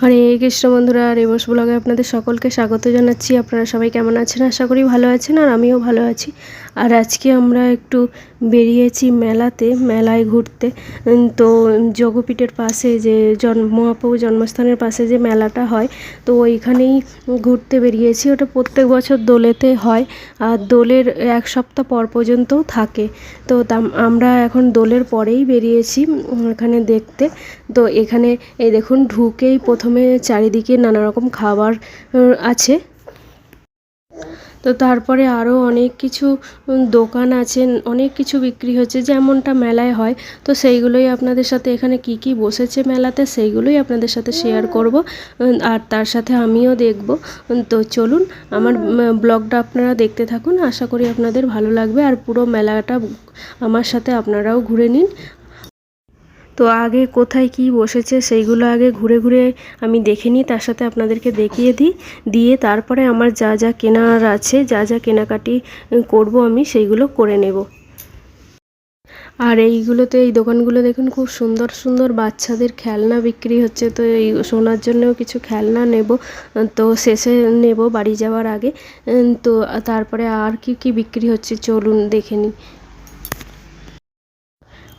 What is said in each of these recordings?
হরে কৃষ্ণ বন্ধুরা রেবস ব্লগে আপনাদের সকলকে স্বাগত জানাচ্ছি। আপনারা সবাই কেমন আছেন? আশা করি ভালো আছেন, আর আমিও ভালো আছি। আর আজকে আমরা একটু বেরিয়েছি মেলাতে, মেলায় ঘুরতে। তো যোগপীঠের পাশে যে জন্ম মহাপ্রভু জন্মস্থানের পাশে যে মেলাটা হয়, তো ওইখানেই ঘুরতে বেরিয়েছি। ওটা প্রত্যেক বছর দোলেতে হয়, আর দোলের এক সপ্তাহ পর পর্যন্তও থাকে। তো আমরা এখন দোলের পরেই বেরিয়েছি এখানে দেখতে। তো এখানে এই দেখুন ঢুকেই প্রথমে চারিদিকে নানা রকম খাবার আছে। তো তারপরে আরও অনেক কিছু দোকান আছে অনেক কিছু বিক্রি হচ্ছে যেমনটা মেলায় হয়। তো সেইগুলোই আপনাদের সাথে এখানে কি কি বসেছে মেলাতে সেইগুলোই আপনাদের সাথে শেয়ার করব আর তার সাথে আমিও দেখব। তো চলুন আমার ব্লগটা আপনারা দেখতে থাকুন আশা করি আপনাদের ভালো লাগবে। আর পুরো মেলাটা আমার সাথে আপনারাও ঘুরে নিন। তো আগে কোথায় কি বসেছে সেইগুলো আগে ঘুরে ঘুরে আমি দেখে নিই, তার সাথে আপনাদেরকে দেখিয়ে দিই। দিয়ে তারপরে আমার যা যা কেনার আছে, যা যা কেনাকাটি করব আমি, সেইগুলো করে নেব। আর এইগুলোতে এই দোকানগুলো দেখুন খুব সুন্দর সুন্দর বাচ্চাদের খেলনা বিক্রি হচ্ছে, তো এই শোনার জন্যও কিছু খেলনা নেব, তো শেষে নেব বাড়ি যাওয়ার আগে। তো তারপরে আর কি কি বিক্রি হচ্ছে চলুন দেখে নিই।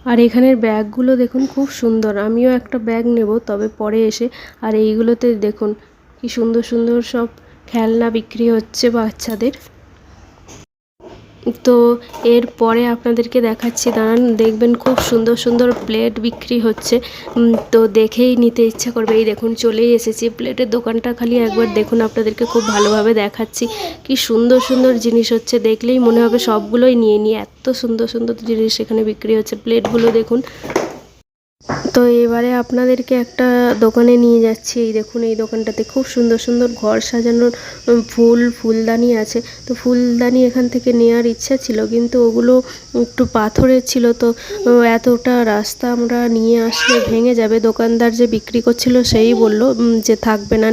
আর এখানের ব্যাগগুলো দেখুন, খুব সুন্দর। আমিও একটা ব্যাগ নেব, তবে পরে এসে, আর এইগুলোতে দেখুন, কি সুন্দর সুন্দর সব খেলনা বিক্রি হচ্ছে বাচ্চাদের। তো এরপরে আপনাদেরকে দেখাচ্ছি, দাঁড়ান, দেখবেন খুব সুন্দর সুন্দর প্লেট বিক্রি হচ্ছে। তো দেখেই নিতে ইচ্ছা করবে। এই দেখুন, চলেই এসেছি। প্লেটের দোকানটা খালি একবার দেখুন, আপনাদেরকে খুব ভালোভাবে দেখাচ্ছি। কি সুন্দর সুন্দর জিনিস হচ্ছে, দেখলেই মনে হবে সবগুলোই নিয়ে নিয়ে এত সুন্দর সুন্দর জিনিস এখানে বিক্রি হচ্ছে। প্লেটগুলো দেখুন তো এবারে আপনাদেরকে একটা দোকানে নিয়ে যাচ্ছি। এই দেখুন, এই দোকানটাতে খুব সুন্দর সুন্দর ঘর সাজানোর ফুল, ফুলদানি আছে। তো ফুলদানি এখান থেকে নেওয়ার ইচ্ছা ছিল, কিন্তু ওগুলো একটু পাথরের ছিল, তো এতটা রাস্তা আমরা নিয়ে আসলে ভেঙে যাবে। দোকানদার যে বিক্রি করছিল সেই বলল যে থাকবে না,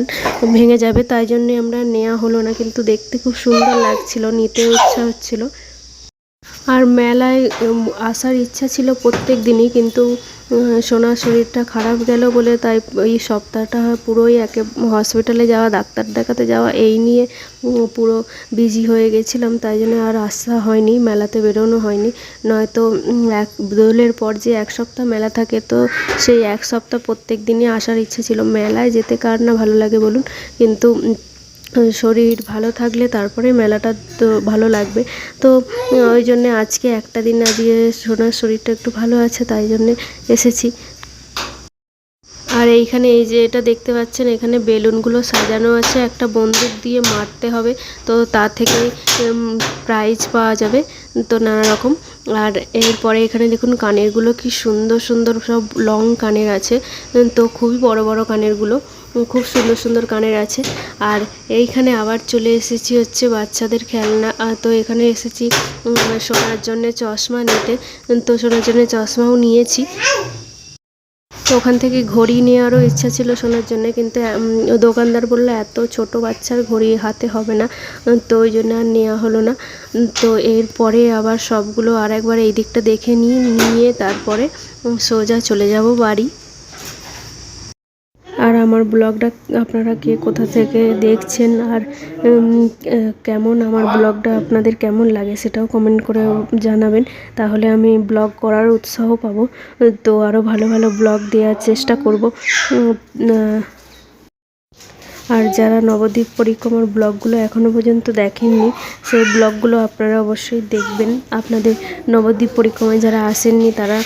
ভেঙে যাবে, তাই জন্যে আমরা নেওয়া হলো না। কিন্তু দেখতে খুব সুন্দর লাগছিল নিতেও ইচ্ছা হচ্ছিল। আর মেলায় আসার ইচ্ছা ছিল প্রত্যেক দিনই, কিন্তু সোনার শরীরটা খারাপ গেল বলে তাই এই সপ্তাহটা পুরোই একে হসপিটালে যাওয়া, ডাক্তার দেখাতে যাওয়া, এই নিয়ে পুরো বিজি হয়ে গেছিলাম। তাই জন্য আর আসা হয়নি, মেলাতে বেরোনো হয়নি। নয়তো এক, দোলের পর যে এক সপ্তাহ মেলা থাকে, তো সেই এক সপ্তাহ প্রত্যেক দিনই আসার ইচ্ছে ছিল। মেলায় যেতে কার না ভালো লাগে বলুন? কিন্তু শরীর ভালো থাকলে তারপরে মেলাটা তো ভালো লাগবে। তো ওই জন্যে আজকে একটা দিন না দিয়ে সোনার শরীরটা একটু ভালো আছে, তাই জন্যে এসেছি। আর এইখানে এই যে এটা দেখতে পাচ্ছেন, এখানে বেলুনগুলো সাজানো আছে। একটা বন্দুক দিয়ে মারতে হবে, তো তা থেকে প্রাইজ পাওয়া যাবে, তো নানা রকম। আর এরপরে এখানে দেখুন কানেরগুলো কি সুন্দর সুন্দর সব লং কানের আছে, তো খুবই বড় বড় কানেরগুলো খুব সুন্দর সুন্দর কানের আছে। আর এইখানে আবার চলে এসেছি হচ্ছে বাচ্চাদের খেলনা তো এখানে এসেছি শোনার জন্যে চশমা নিতে, তো শোনার জন্য চশমাও নিয়েছি। তো ওখান থেকে ঘড়ি নেওয়ারও ইচ্ছা ছিল শোনার জন্য, কিন্তু দোকানদার বলল, এত ছোট বাচ্চার ঘড়ি হাতে হবে না। তো ওই জন্য আর নেওয়া হলো না। তো এরপরে আবার সবগুলো আর একবার এই দিকটা দেখে নিই, নিয়ে তারপরে সোজা চলে যাব বাড়ি। আমার ব্লগটা আপনারা কে কোথা থেকে দেখছেন আর কেমন আমার ব্লগটা, আপনাদের কেমন লাগে সেটাও কমেন্ট করে জানাবেন। তাহলে আমি ব্লগ করার উৎসাহ পাবো। তো আরও ভালো ভালো ব্লগ দেওয়ার চেষ্টা করব। আর যারা নবদ্বীপ পরিক্রমার ব্লগগুলো এখনও পর্যন্ত দেখেননি, সেই ব্লগগুলো আপনারা অবশ্যই দেখবেন। আপনাদের নবদ্বীপ পরিক্রমায় যারা আসেননি, তারা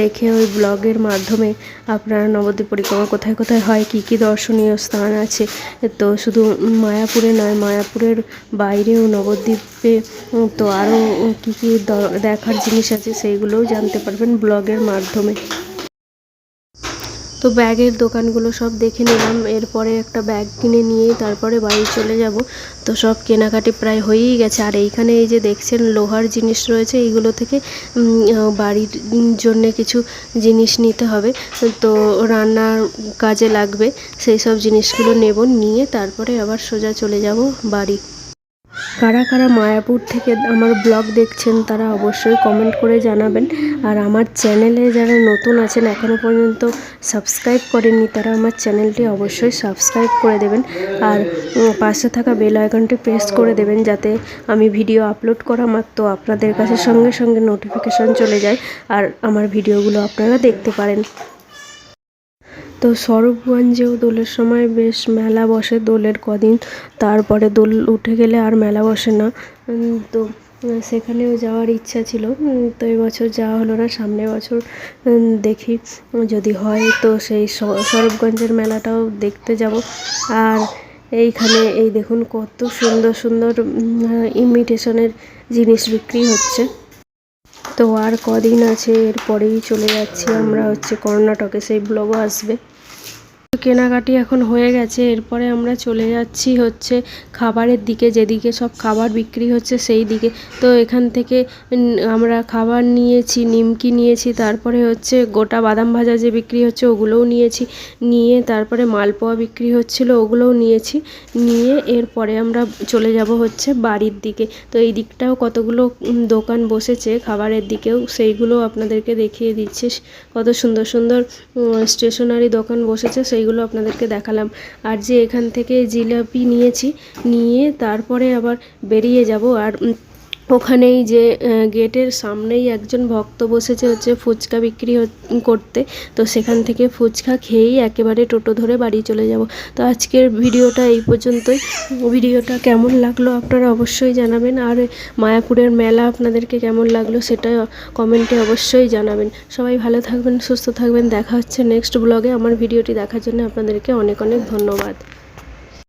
দেখে ওই ব্লগের মাধ্যমে আপনারা নবদ্বীপ পরিক্রমা কোথায় কোথায় হয়, কী কী দর্শনীয় স্থান আছে। তো শুধু মায়াপুরে নয়, মায়াপুরের বাইরেও নবদ্বীপে তো আরও কী কী দেখার জিনিস আছে, সেইগুলোও জানতে পারবেন ব্লগের মাধ্যমে। তো ব্যাগের দোকানগুলো সব দেখে নিলাম। এরপরে একটা ব্যাগ কিনে নিয়েই তারপরে বাড়ি চলে যাব। তো সব কেনাকাটি প্রায় হয়েই গেছে। আর এইখানে এই যে দেখছেন লোহার জিনিস রয়েছে, এইগুলো থেকে বাড়ির জন্য কিছু জিনিস নিতে হবে। তো রান্নার কাজে লাগবে, সেই সব জিনিসগুলো নেব, নিয়ে তারপরে আবার সোজা চলে যাব বাড়ি। কারা কারা মায়াপুর থেকে আমার ব্লগ দেখছেন, তারা অবশ্যই কমেন্ট করে জানাবেন। আর আমার চ্যানেলে যারা নতুন আছেন এখনও পর্যন্ত সাবস্ক্রাইব করেননি, তারা আমার চ্যানেলটি অবশ্যই সাবস্ক্রাইব করে দেবেন। আর পাশে থাকা বেল আইকনটি প্রেস করে দেবেন, যাতে আমি ভিডিও আপলোড করা মাত্র আপনাদের কাছে সঙ্গে সঙ্গে নোটিফিকেশন চলে যায়, আর আমার ভিডিওগুলো আপনারা দেখতে পারেন। তো স্বরূপগঞ্জেও দোলের সময় বেশ মেলা বসে দোলের কদিন, তারপরে দোল উঠে গেলে আর মেলা বসে না। তো সেখানেও যাওয়ার ইচ্ছা ছিল। তো এবছর যাওয়া হলো না, সামনের বছর দেখি যদি হয়। তো সেই স- স্বরূপগঞ্জের মেলাটাও দেখতে যাব। আর এইখানে এই দেখুন কত সুন্দর সুন্দর ইমিটেশনের জিনিস বিক্রি হচ্ছে। তো আর কদিন আছে, এরপরেই চলে যাচ্ছি আমরা হচ্ছে কর্ণাটকে, সেই ব্লগও আসবে। কেনাকাটি এখন হয়ে গেছে। এরপরে আমরা চলে যাচ্ছি হচ্ছে খাবারের দিকে। যেদিকে সব খাবার বিক্রি হচ্ছে সেই দিকে। তো এখান থেকে আমরা খাবার নিয়েছি, নিমকি নিয়েছি, তারপরে হচ্ছে গোটা বাদাম ভাজা যে বিক্রি হচ্ছে ওগুলোও নিয়েছি। নিয়ে তারপরে মালপোয়া বিক্রি হচ্ছিল ওগুলোও নিয়েছি। নিয়ে এরপরে আমরা চলে যাব হচ্ছে বাড়ির দিকে। তো এই দিকটাও কতগুলো দোকান বসেছে খাবারের দিকেও সেইগুলো আপনাদেরকে দেখিয়ে দিচ্ছে। কত সুন্দর সুন্দর স্টেশনারি দোকান বসেছে সেইগুলো আপনাদেরকে দেখালাম। আর যে এখান থেকে জিলাপি নিয়েছি নিয়ে তারপরে আবার বেরিয়ে যাব। আর ওখানেই যে গেটের সামনেই একজন ভক্ত বসেছে হচ্ছে ফুচকা বিক্রি করতে। তো সেখান থেকে ফুচকা খেয়েই একেবারে টোটো ধরে বাড়ি চলে যাব। তো আজকের ভিডিওটা এই পর্যন্তই। ভিডিওটা কেমন লাগল আপনারা অবশ্যই জানাবেন। আর মায়াপুরের মেলা আপনাদেরকে কেমন লাগল সেটা কমেন্টে অবশ্যই জানাবেন। সবাই ভালো থাকবেন, সুস্থ থাকবেন। দেখা হচ্ছে নেক্সট ব্লগে। আমার ভিডিওটি দেখার জন্য আপনাদেরকে অনেক অনেক ধন্যবাদ।